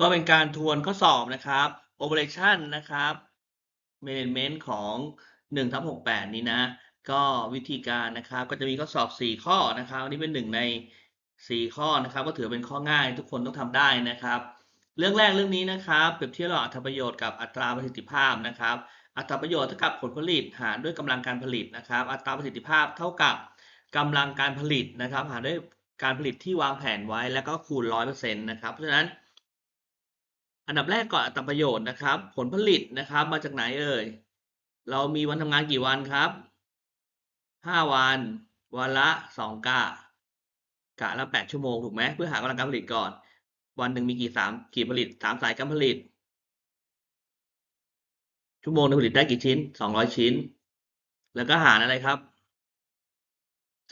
ก็เป็นการทวนข้อสอบนะครับ operation นะครับ management ของ1ทับ68 นี้นะ ก็วิธีการนะครับ ก็จะมีข้อสอบ 4 ข้อนะครับอันนี้เป็นหนึ่งใน 4 ข้อนะครับ ก็ถือเป็นข้อง่ายทุกคนต้องทำได้นะครับ เรื่องแรกเรื่องนี้นะครับ เปรียบเทียบระหว่างอัตราประโยชน์กับอัตราประสิทธิภาพนะครับ อัตราประโยชน์เท่ากับผลผลิตหารด้วยกำลังการผลิตนะครับ อัตราประสิทธิภาพเท่ากับกำลังการผลิตนะครับ หารด้วยการผลิตที่วางแผนไว้แล้วก็คูณ 100%นะครับ เพราะฉะนั้น อันดับแรกก่อนอัตราประโยชน์นะครับ ผลผลิตนะครับ มาจากไหนเอ่ย เรามีวันทำงานกี่วันครับห้าวัน วันละสองกะ กะละแปดชั่วโมงถูกไหมเพื่อหากำลังการผลิตก่อน วันหนึ่งมีกี่สามกี่ผลิตสามสายการผลิต ชั่วโมงนึงผลิตได้กี่ชิ้นสองร้อยชิ้น แล้วก็หารอะไรครับ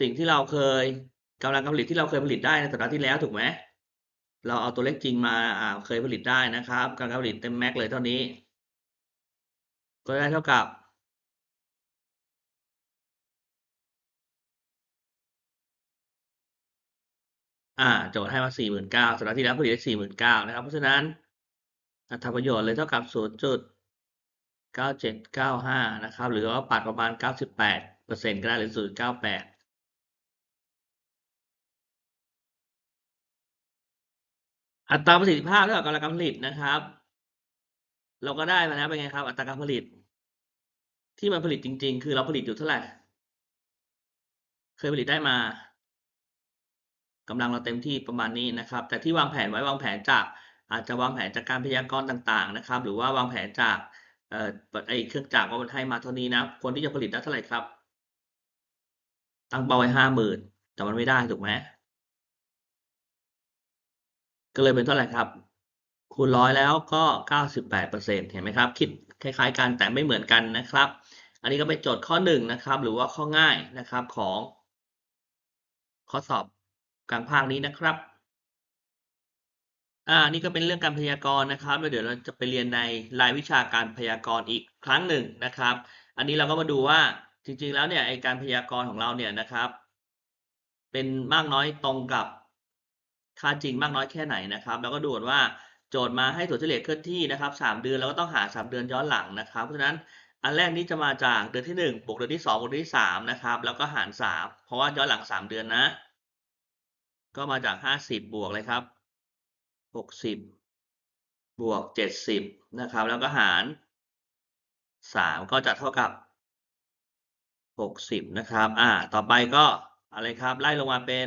สิ่งที่เราเคยกำลังการผลิตที่เราเคยผลิตได้ในสัปดาห์ที่แล้วถูกไหม เราเอาตัวเลขจริงมาอ่าเคยผลิตได้นะครับ การผลิตเต็มแม็กเลยเท่านี้ ก็ได้เท่ากับอ่าโจทย์ให้มาสี่หมื่นเก้าสัปดาห์ที่แล้วผลิตได้สี่หมื่นเก้านะครับ เพราะฉะนั้นอัตราประโยชน์เลยเท่ากับศูนย์จุดเก้าเจ็ดเก้าห้านะครับ หรือว่าปัดประมาณเก้าสิบแปดเปอร์เซ็นต์ก็ได้หรือศูนย์เก้าแปด อัตราประสิทธิภาพเท่ากับกำลังการผลิตนะครับ เราก็ได้มาแล้วเป็นไงครับ อัตราการผลิต ที่มันผลิตจริง ๆ คือเราผลิตอยู่เท่าไหร่ เคยผลิตได้มากำลังเราเต็มที่ประมาณนี้นะครับ แต่ที่วางแผนไว้วางแผนจาก อาจจะวางแผนจากการพยากรณ์ต่าง ๆ นะครับ หรือว่าวางแผนจากเอ่อไอเครื่องจักรว่ามันให้มาเท่านี้นะคนที่จะผลิตได้เท่าไหร่ครับ ตั้งเป้าไว้ห้าหมื่นแต่มันไม่ได้ถูกไหม ก็เลยเป็นเท่าไหร่ครับ คูณร้อยแล้วก็เก้าสิบแปดเปอร์เซ็นเห็นไหมครับ คิดคล้ายๆกันแต่ไม่เหมือนกันนะครับ อันนี้ก็เป็นโจทย์ข้อหนึ่งนะครับหรือว่าข้อง่ายนะครับของ ข้อสอบกลางภาคนี้นะครับอ่านี่ก็เป็นเรื่องการพยากรณ์นะครับแล้วเดี๋ยวเราจะไปเรียนในรายวิชาการพยากรณ์อีกครั้งหนึ่งนะครับ อันนี้เราก็มาดูว่าจริงๆแล้วเนี่ยไอการพยากรณ์ของเราเนี่ยนะครับ เป็นมากน้อยตรงกับ ค่าจริงมากน้อยแค่ไหนนะครับ แล้วก็ดูว่าโจทย์มาให้ถั่วเฉลี่ยเคลื่อนที่นะครับสามเดือนเราก็ต้องหาสามเดือนย้อนหลังนะครับ เพราะฉะนั้นอันแรกนี้จะมาจากเดือนที่หนึ่งบวกเดือนที่สองบวกเดือนที่สามนะครับแล้วก็หารสามเพราะว่าย้อนหลังสามเดือนนะ ก็มาจากห้าสิบบวกเลยครับหกสิบบวกเจ็ดสิบนะครับแล้วก็หารสามก็จะเท่ากับหกสิบนะครับอ่าต่อไปก็อะไรครับไล่ลงมาเป็น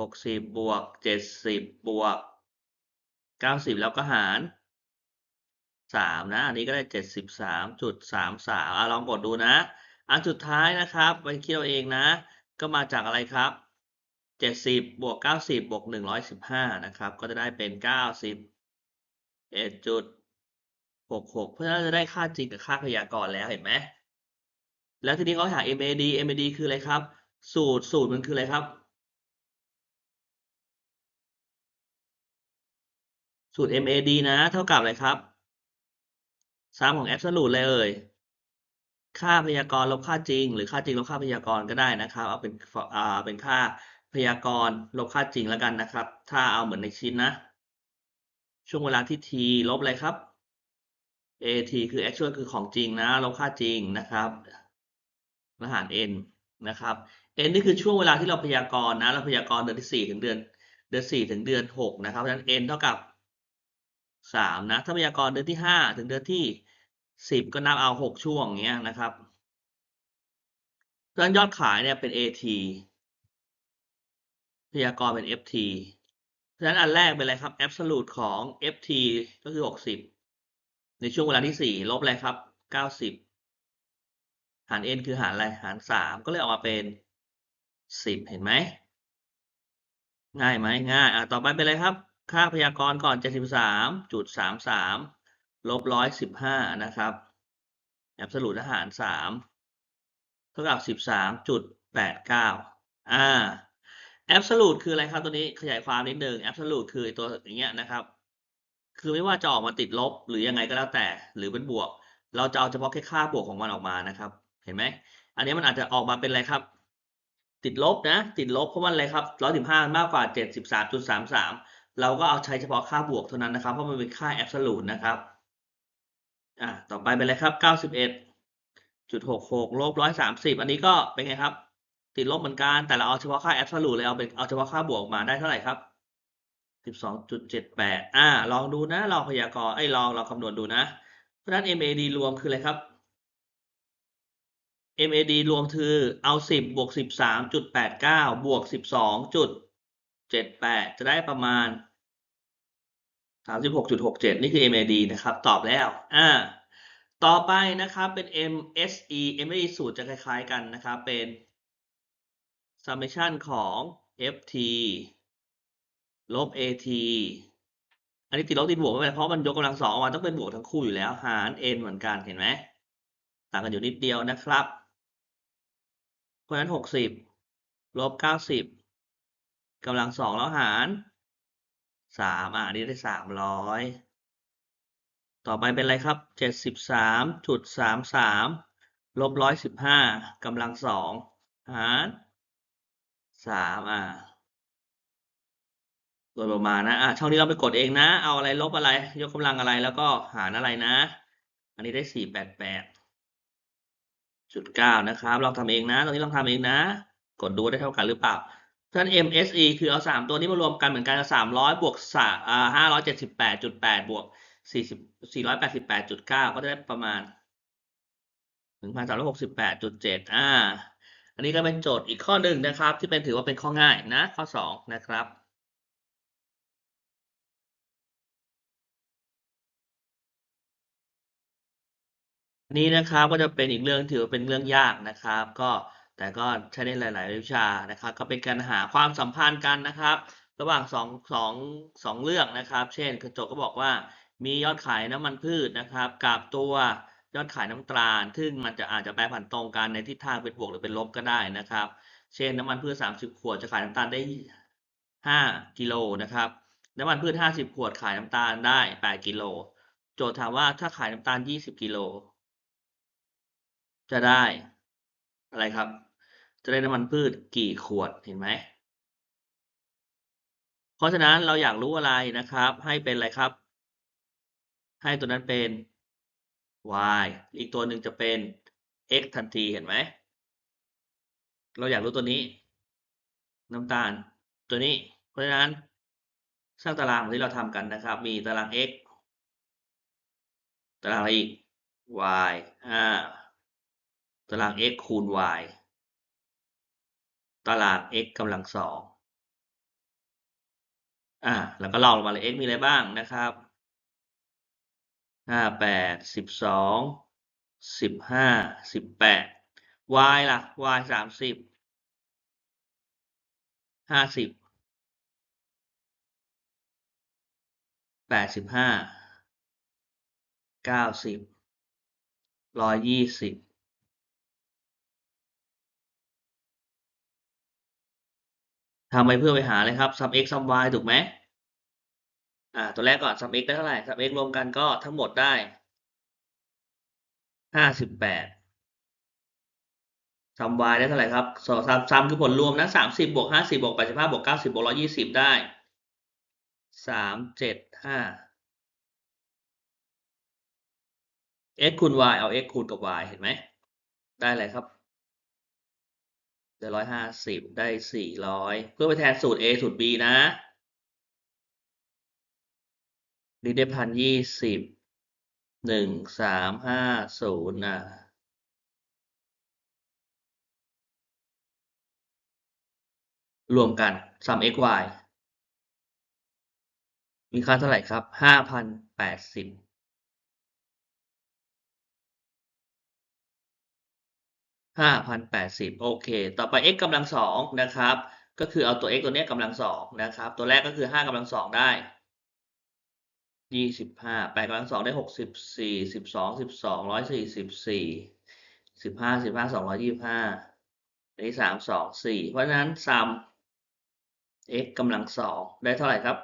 หกสิบบวกเจ็ดสิบบวกเก้าสิบแล้วก็หารสามนะ อันนี้ก็ได้เจ็ดสิบสามจุดสามสามอะลองกดดูนะ อันสุดท้ายนะครับไปคิดเอาเองนะ ก็มาจากอะไรครับเจ็ดสิบบวกเก้าสิบบวกหนึ่งร้อยสิบห้านะครับ ก็จะได้เป็นเก้าสิบเอ็ดจุดหกหกเพราะฉะนั้นจะได้ค่าจริงกับค่าพยากรณ์แล้วเห็นไหมแล้วทีนี้เขาหา MAD MAD คืออะไรครับ สูตรสูตรมันคืออะไรครับ สูตร MAD นะ เท่ากับอะไรครับสามของ absolute เลยเอ่ย ค่าพยากรณ์ลบค่าจริง หรือค่าจริงลบค่าพยากรณ์ก็ได้นะครับ เอาเป็นอ่าเป็นค่าพยากรณ์ลบค่าจริงแล้วกันนะครับ ถ้าเอาเหมือนในชิ้นนะ ช่วงเวลาที่ t ลบอะไรครับ at คือ actual คือของจริงนะ ลบค่าจริงนะครับแล้วหาร n นะครับ n นี่คือช่วงเวลาที่เราพยากรณ์นะ เราพยากรณ์เดือนที่สี่ถึงเดือน เดือนสี่ถึงเดือนหกนะครับ เพราะฉะนั้น n เท่ากับ สามนะถ้าพยากรเดือนที่ห้าถึงเดือนที่สิบก็นับเอาหกช่วงเงี้ยนะครับเพราะฉะนั้นยอดขายเนี่ยเป็น at พยากรเป็น ft เพราะฉะนั้นอันแรกเป็นอะไรครับ absolute ของ ft ก็คือหกสิบในช่วงเวลาที่สี่ลบอะไรครับเก้าสิบหาร n คือหารอะไร หารสามก็เลยออกมาเป็นสิบเห็นไหม ง่ายไหมง่าย อะ ต่อไปเป็นอะไรครับ ค่าพยากรณ์ก่อนเจ็ดสิบสามจุดสามสามลบร้อยสิบห้านะครับแอบสรุปหารสามเท่ากับสิบสามจุดแปดเก้าอ่าแอบสรุปคืออะไรครับตัวนี้ขยายความนิดนึงแอบสรุปคือตัวอย่างเงี้ยนะครับ คือไม่ว่าจะออกมาติดลบหรือยังไงก็แล้วแต่ หรือเป็นบวก เราจะเอาเฉพาะแค่ค่าบวกของมันออกมานะครับ เห็นไหมอันนี้มันอาจจะออกมาเป็นอะไรครับ ติดลบนะ ติดลบเพราะมันอะไรครับร้อยสิบห้ามากกว่าเจ็ดสิบสามจุดสามสาม เราก็เอาใช้เฉพาะค่าบวกเท่านั้นนะครับ เพราะมันเป็นค่า absolute นะครับอะต่อไปเป็นอะไรครับ 91.66ลบ130 อันนี้ก็เป็นไงครับ ติดลบเหมือนกัน แต่เราเอาเฉพาะค่า absolute เลยเอาเป็นเอาเฉพาะค่าบวกมาได้เท่าไหร่ครับ 12.78 อ่า ลองดูนะ ลองพยากรณ์ไอ้ลองลองคำนวณดูนะ เพราะฉะนั้น MAD รวมคืออะไรครับ MAD รวมคือเอา 10 บวก 13.89 บวก 12. 12.78จะได้ประมาณ36.67นี่คือ MAD นะครับ ตอบแล้ว อ่า ต่อไปนะครับเป็น MSE MSE สูตรจะคล้ายๆกันนะครับ เป็น summation ของ FT ลบ AT อันนี้ติดลบติดบวกไม่เป็นเพราะมันยกกำลังสองออกมาต้องเป็นบวกทั้งคู่อยู่แล้ว หาร n เหมือนกันเห็นไหมต่างกันอยู่นิดเดียวนะครับ เพราะฉะนั้นหกสิบลบเก้าสิบ กำลังสองแล้วหารสามอะอันนี้ได้สามร้อยต่อไปเป็นอะไรครับเจ็ดสิบสามจุดสามสามลบร้อยสิบห้ากำลังสองหารสามอะโดยประมาณนะอะช่องนี้เราไปกดเองนะ เอาอะไรลบอะไร ยกกำลังอะไรแล้วก็หารอะไรนะ อันนี้ได้สี่แปดแปดจุดเก้านะครับ ลองทำเองนะ ตรงนี้ลองทำเองนะ กดดูได้เท่ากันหรือเปล่า เพราน MSE คือเอาสามตัวนี้มารวมกันเหมือนกันสามร้อยบวกสาอ่าห้าร้อยเจ็ดสิบแปดจุดแปดบวกสี่สี่ร้อยแปดสิบแปดจุดเก้าก็จะได้ประมาณหนึ่งสามร้อยหกสิบแปดจุดเจ็ดอ่า อันนี้ก็เป็นโจทย์อีกข้อหนึ่งนะครับ ที่เป็นถือว่าเป็นข้อง่ายนะ ข้อสองนะครับนี้นะครับก็จะเป็นอีกเรื่องถือว่าเป็นเรื่องยากนะครับ ก็ แต่ก็ใช้ได้หลาย ๆ วิชานะครับ ก็เป็นการหาความสัมพันธ์กันนะครับ ระหว่างสองสองสองเรื่องนะครับ เช่นกระจกก็บอกว่ามียอดขายน้ำมันพืชนะครับ กับตัวยอดขายน้ำตาล ซึ่งมันจะอาจจะแปรผันตรงกันในทิศทางเป็นบวกหรือเป็นลบก็ได้นะครับ เช่นน้ำมันพืช 30 ขวดจะขายน้ำตาลได้ 5 กิโลนะครับ น้ำมันพืช 50 ขวดขายน้ำตาลได้ 8 กิโล โจทย์ถามว่าถ้าขายน้ำตาล 20 กิโล จะได้อะไรครับ จะได้น้ำมันพืชกี่ขวดเห็นไหม เพราะฉะนั้นเราอยากรู้อะไรนะครับ ให้เป็นอะไรครับ ให้ตัวนั้นเป็น y อีกตัวหนึ่งจะเป็น x ทันทีเห็นไหม เราอยากรู้ตัวนี้ น้ำตาลตัวนี้ เพราะฉะนั้นสร้างตารางที่เราทำกันนะครับ มีตาราง x ตารางอะไรอีก y อ่าตาราง x คูณ y ตาราง x กำลังสองอ่าแล้วก็ลองลงมาเลย x มีอะไรบ้างนะครับห้าแปดสิบสองสิบห้าสิบแปด y ล่ะ y สามสิบห้าสิบแปดสิบห้าเก้าสิบร้อยยี่สิบ ทำไปเพื่อไปหาเลยครับ sum x sum y ถูกไหมอ่า ตัวแรกก่อน sum x ได้เท่าไหร่ sum x รวมกันก็ทั้งหมดได้ห้าสิบแปด sum y ได้เท่าไหร่ครับสองสามสามคือผลรวมนะสามสิบบวกห้าสิบบวกแปดสิบห้าบวกเก้าสิบบวกร้อยยี่สิบได้สามเจ็ดห้า x คูณ y เอา x คูณกับ y เห็นไหม ได้อะไรครับ ได้ร้อยห้าสิบได้สี่ร้อยเพื่อไปแทนสูตร a สูตร b นะนี่ได้พันยี่สิบหนึ่งสามห้าศูนย์นะรวมกัน sum x y มีค่าเท่าไหร่ครับห้าพันแปดสิบห้าพันแปดสิบโอเค ต่อไป x กำลังสองนะครับ ก็คือเอาตัว x ตัวเนี้ยกำลังสองนะครับ ตัวแรกก็คือห้ากำลังสองได้ยี่สิบห้าแปดกำลังสองได้หกสิบสี่สิบสองสิบสองร้อยสี่สิบสี่สิบห้าสิบห้าสองร้อยยี่สิบห้าอันนี้สามสองสี่เพราะฉะนั้นซัม x กำลังสองได้เท่าไหร่ครับ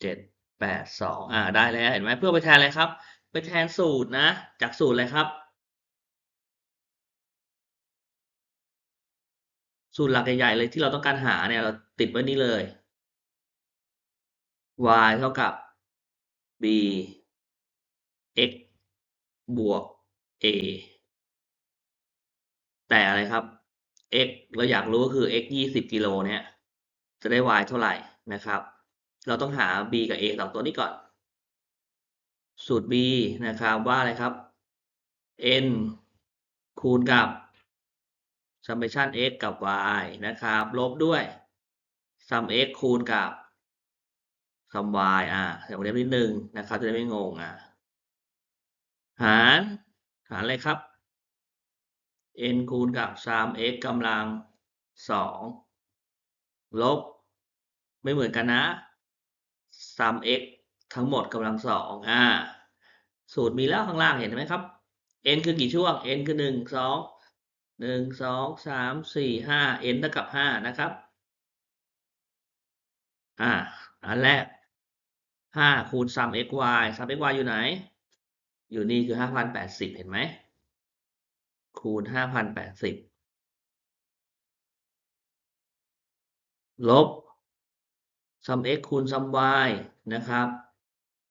เจ็ดแปดสองอ่า ได้แล้ว เห็นไหมเพื่อไปแทนอะไรครับ ไปแทนสูตรนะ จากสูตรอะไรครับ สูตรหลักใหญ่ๆเลยที่เราต้องการหาเนี่ยเราติดไว้นี่เลย y เท่ากับ b x บวก a แต่อะไรครับ x เราอยากรู้ก็คือ x ยี่สิบกิโลเนี่ย จะได้ y เท่าไหร่นะครับ เราต้องหา b กับ a สองตัวนี้ก่อน สูตร b นะครับว่าอะไรครับ n คูณกับ summation x กับ y นะครับ ลบด้วย sum x คูณกับ sum y อ่าเดี๋ยวเรียบนิดนึงนะครับ จะได้ไม่งงอะ หาร หารอะไรครับ n คูณกับ sum x กำลังสองลบ ไม่เหมือนกันนะ sum x ทั้งหมดกำลังสองอ่า สูตรมีแล้วข้างล่างเห็นไหมครับ n คือกี่ช่วง n คือหนึ่งสอง หนึ่งสองสามสี่ห้า n เท่ากับห้านะครับ อ่า อันแรกห้าคูณซั3 xy 3 xy อยู่ไหน อยู่นี่คือห้าพันแปดสิบเห็นไหม คูณห้าพันแป5,080 ลบซัม x คูณซั 3y นะครับ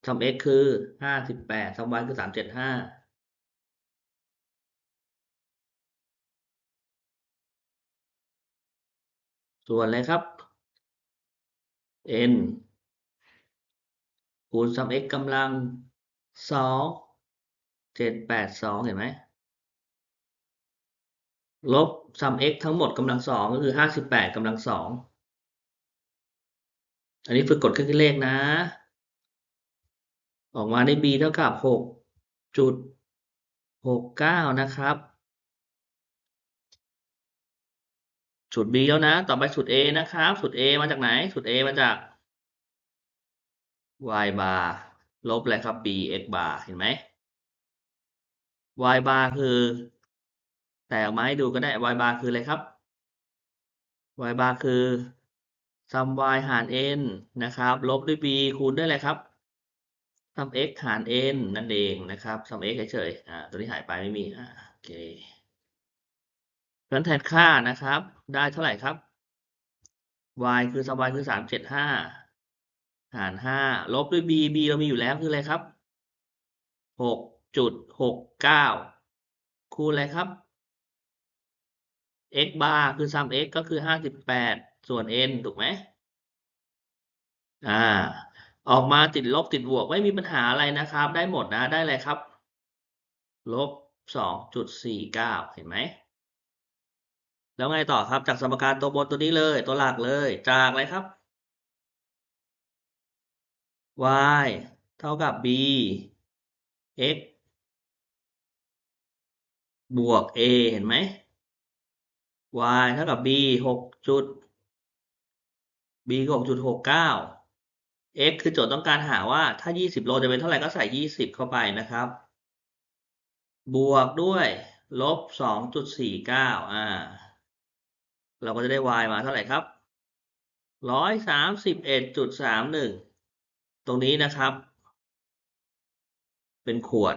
ซัม x คือห้าสิบแปด58 3y คือสามเจ็ดห้า ส่วนอะไรครับ n คูณ sum x กำลังสองเจ็ดแปดสองเห็นไหมลบ sum x ทั้งหมดกำลังสองก็คือห้าสิบแปดกำลังสองอันนี้ฝึกกดเครื่องคิดเลขนะ ออกมาได้ b เท่ากับหกจุดหกเก้านะครับ สูตร b แล้วนะ ต่อไปสูตร a นะครับสูตร a มาจากไหนสูตร a มาจาก y bar ลบอะไรครับ b x bar เห็นไหม y bar คือแต่ออกมาให้ดูก็ได้ y bar คืออะไรครับ y bar คือ sum y หาร n นะครับ ลบด้วย b คูณด้วยอะไรครับ sum x หาร n นั่นเองนะครับ sum x เฉยๆอ่าตัวนี้หายไปไม่มีอ่าโอเค ฉะนั้นแทนค่านะครับ ได้เท่าไหร่ครับ y คือ sum y คือสามเจ็ดห้าหารห้าลบด้วย b b เรามีอยู่แล้วคืออะไรครับหกจุดหกเก้าคูณอะไรครับ x bar คือ sum x ก็คือห้าสิบแปดส่วน n ถูกไหมอ่า ออกมาติดลบติดบวกไม่มีปัญหาอะไรนะครับ ได้หมดนะ ได้อะไรครับ ลบสองจุดสี่เก้าเห็นไหม แล้วไงต่อครับ จากสมการตัวบนตัวนี้เลย ตัวหลักเลย จากอะไรครับ y เท่ากับ b x บวก a เห็นไหม y เท่ากับ b หกจุด b หกจุดหกเก้า x คือโจทย์ต้องการหาว่าถ้า 20 โลจะเป็นเท่าไหร่ก็ใส่ 20 เข้าไปนะครับ บวกด้วย ลบ 2.49 อ่า เราก็จะได้ y มาเท่าไหร่ครับ131.31ตรงนี้นะครับ เป็นขวด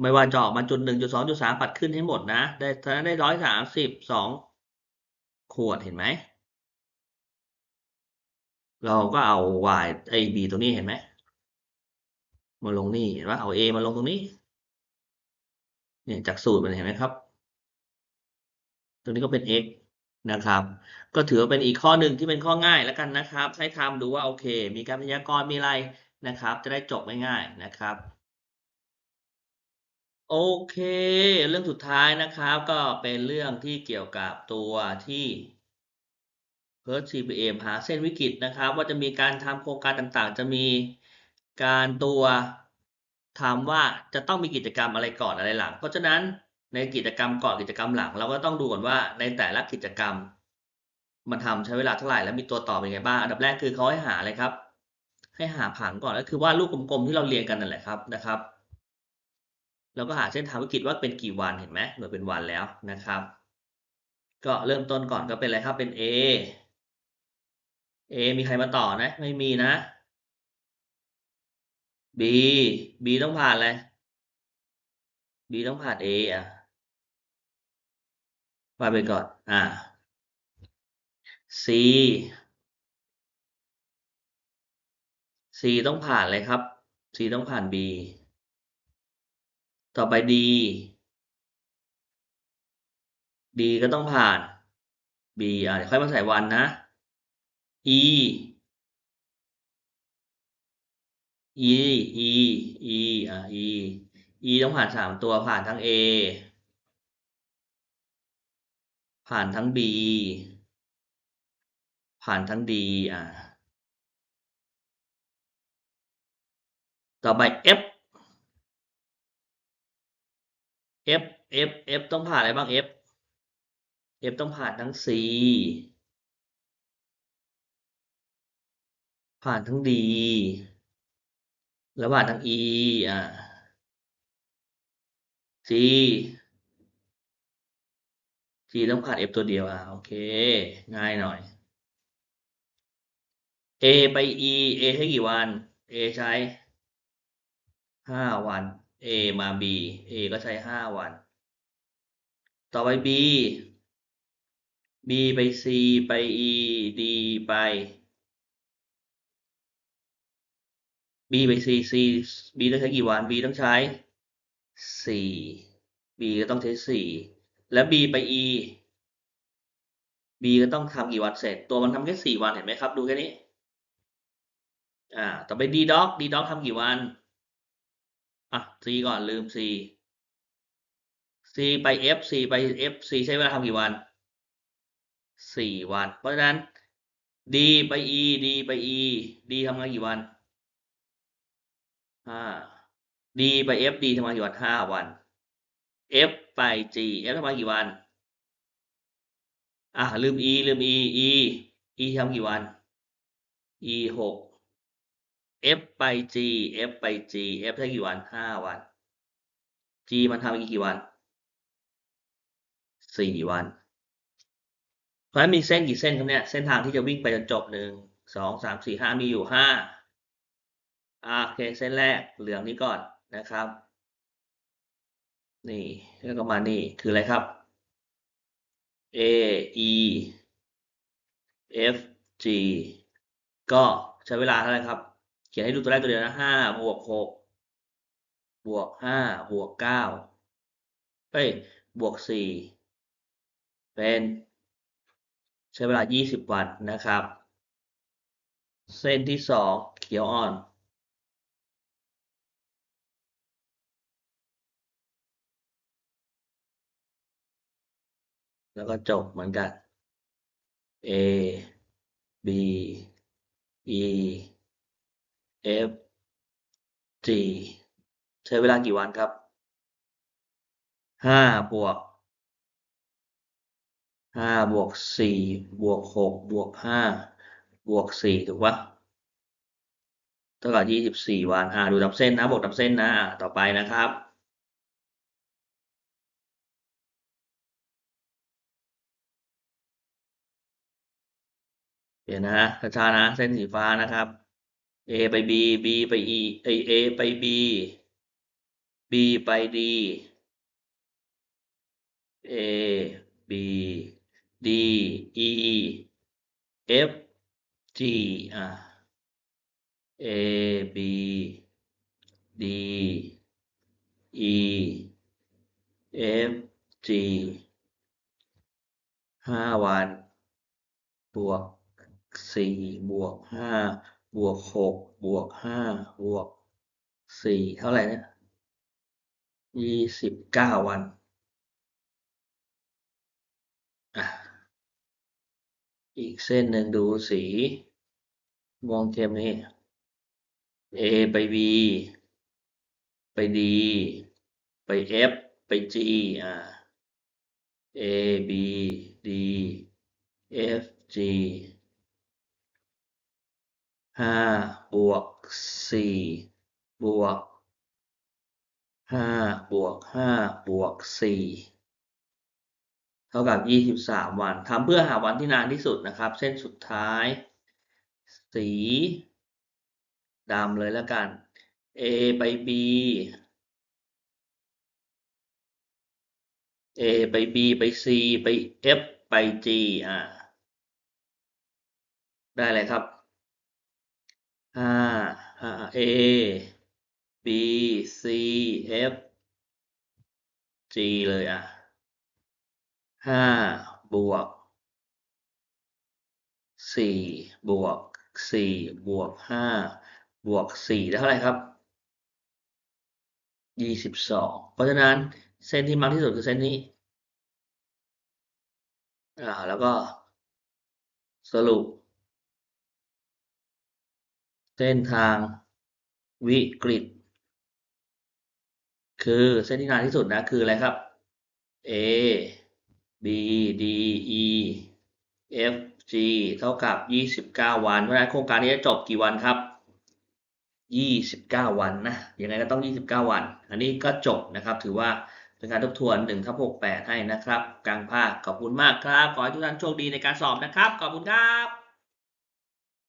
ไม่ว่าจะออกมาจุดหนึ่งจุดสองจุดสามปัดขึ้นให้หมดนะ ได้ฉะนั้นได้ร้อยสามสิบสองขวดเห็นไหม เราก็เอา y ไอ b ตรงนี้เห็นไหม มาลงนี่เห็นว่าเอา a มาลงตรงนี้ เนี่ยจากสูตรมันเห็นไหมครับ ตรงนี้ก็เป็น x นะครับ ก็ถือว่าเป็นอีกข้อหนึ่งที่เป็นข้อง่ายแล้วกันนะครับให้ทำดูว่าโอเค มีการพยากรณ์มีอะไรนะครับ จะได้จบง่ายๆนะครับโอเค เรื่องสุดท้ายนะครับ ก็เป็นเรื่องที่เกี่ยวกับตัวที่ Perth CPM หาเส้นวิกฤตนะครับ ว่าจะมีการทำโครงการต่างๆ จะมีการตัวถามว่าจะต้องมีกิจกรรมอะไรก่อนอะไรหลัง เพราะฉะนั้น ในกิจกรรมก่อนกิจกรรมหลัง เราก็ต้องดูก่อนว่าในแต่ละกิจกรรม มันทำใช้เวลาเท่าไหร่แล้วมีตัวต่อเป็นไงบ้าง อันดับแรกคือเขาให้หาอะไรครับ ให้หาผังก่อนก็คือว่าลูกกลมๆที่เราเรียนกันนั่นแหละครับนะครับแล้วก็หาเส้นทางวิกฤตว่าเป็นกี่วันเห็นไหมเหมือนเป็นวันแล้วนะครับ ก็เริ่มต้นก่อนก็เป็นอะไรครับเป็น A A มีใครมาต่อนะ ไม่มีนะ B B ต้องผ่านอะไร B ต้องผ่าน A อะ ว่าไปก่อน อ่า C C ต้องผ่านเลยครับ C ต้องผ่าน B ต่อไป D D ก็ต้องผ่าน B อะเดี๋ยวค่อยมาใส่วันนะ E E E E อะ E E ต้องผ่านสามตัวผ่านทั้ง A ผ่านทั้ง B ผ่านทั้ง D อะต่อไป F F F F ต้องผ่านอะไรบ้าง F F ต้องผ่านทั้ง C ผ่านทั้ง D แล้วผ่านทั้ง E อ่า G G ต้องผ่าน F ตัวเดียวอะโอเค ง่ายหน่อย A ไป E A ใช้กี่วัน A ใช้ห้าวัน A มา B A ก็ใช้ห้าวัน ต่อไป B B ไป C ไป E D ไป B ไป C C B ต้องใช้กี่วัน B ต้องใช้สี่ B ก็ต้องใช้สี่ แล้ว B ไป E B ก็ต้องทำกี่วันเสร็จ ตัวมันทำแค่สี่วันเห็นไหมครับ ดูแค่นี้ อ่า ต่อไป D doc D doc ทำกี่วัน อะ C ก่อนลืม C C ไป F C ไป F C ใช้เวลาทำกี่วันสี่วัน เพราะฉะนั้น D ไป E D ไป E D ทำงานกี่วันห้า D ไป F D ทำงานกี่วันห้าวัน F ไป G F ทำงานกี่วัน อะลืม E ลืม E E E ทำกี่วัน E หก F ไป G F ไป G F ได้กี่วันห้าวัน G มันทำอีกกี่วันสี่วัน เพราะฉะนั้นมีเส้นกี่เส้นครับเนี่ย เส้นทางที่จะวิ่งไปจนจบหนึ่งสองสามสี่ห้ามีอยู่ห้าโอเคเส้นแรกเหลืองนี้ก่อนนะครับ นี่แล้วก็มานี่คืออะไรครับ A E F G ก็ใช้เวลาเท่าไหร่ครับ เขียนให้ดูตัวแรกตัวเดียวนะห้าบวกหกบวกห้าบวกเก้าเอ้ยบวกสี่เป็นใช้เวลายี่สิบวันนะครับ เส้นที่สองเขียวอ่อน แล้วก็จบเหมือนกัน A B E F G ใช้เวลากี่วันครับห้าบวกห้าบวกสี่บวกหกบวกห้าบวกสี่ถูกปะเท่ากับยี่สิบสี่วัน อ่าดูดับเส้นนะ บวกดับเส้นนะ อ่าต่อไปนะครับ เดี๋ยวนะช้านะ เส้นสีฟ้านะครับ A ไป B B ไป E เอ้ย A ไป B B ไป D A B D E F G อะ A B D E F G ห้าวัน บวก สี่บวกห้าบวกหกบวกห้าบวกสี่เท่าไหร่นี่ยยี่สิบเก้าวันอะอีกเส้นหนึ่งดูสีม่วงเข้มนี่ A ไป B ไป D ไป F ไป G อ่า A B D F G ห้าบวกสี่บวกห้าบวกห้าบวกสี่เท่ากับยี่สิบสามวันทำเพื่อหาวันที่นานที่สุดนะครับ เส้นสุดท้าย สีดำเลยแล้วกัน A ไป B A ไป B ไป C ไป F ไป G อ่า ได้เลยครับ ห้าห้า A B C F G เลยอะห้าบวกสี่บวกสี่บวกห้าบวกสี่ได้เท่าไหร่ครับยี่สิบสองเพราะฉะนั้นเส้นที่มากที่สุดคือเส้นนี้อ่าแล้วก็สรุป เส้นทางวิกฤต คือเส้นที่นานที่สุดนะคืออะไรครับ A B D E F G เท่ากับ 29 วัน เพราะฉะนั้นโครงการนี้จะจบกี่วันครับ 29 วันนะ ยังไงก็ต้อง 29 วัน อันนี้ก็จบนะครับ ถือว่าเป็นการทบทวน1ทับ68 ให้นะครับ กลางภาค ขอบคุณมากครับ ขอให้ทุกท่านโชคดีในการสอบนะครับ ขอบคุณครับ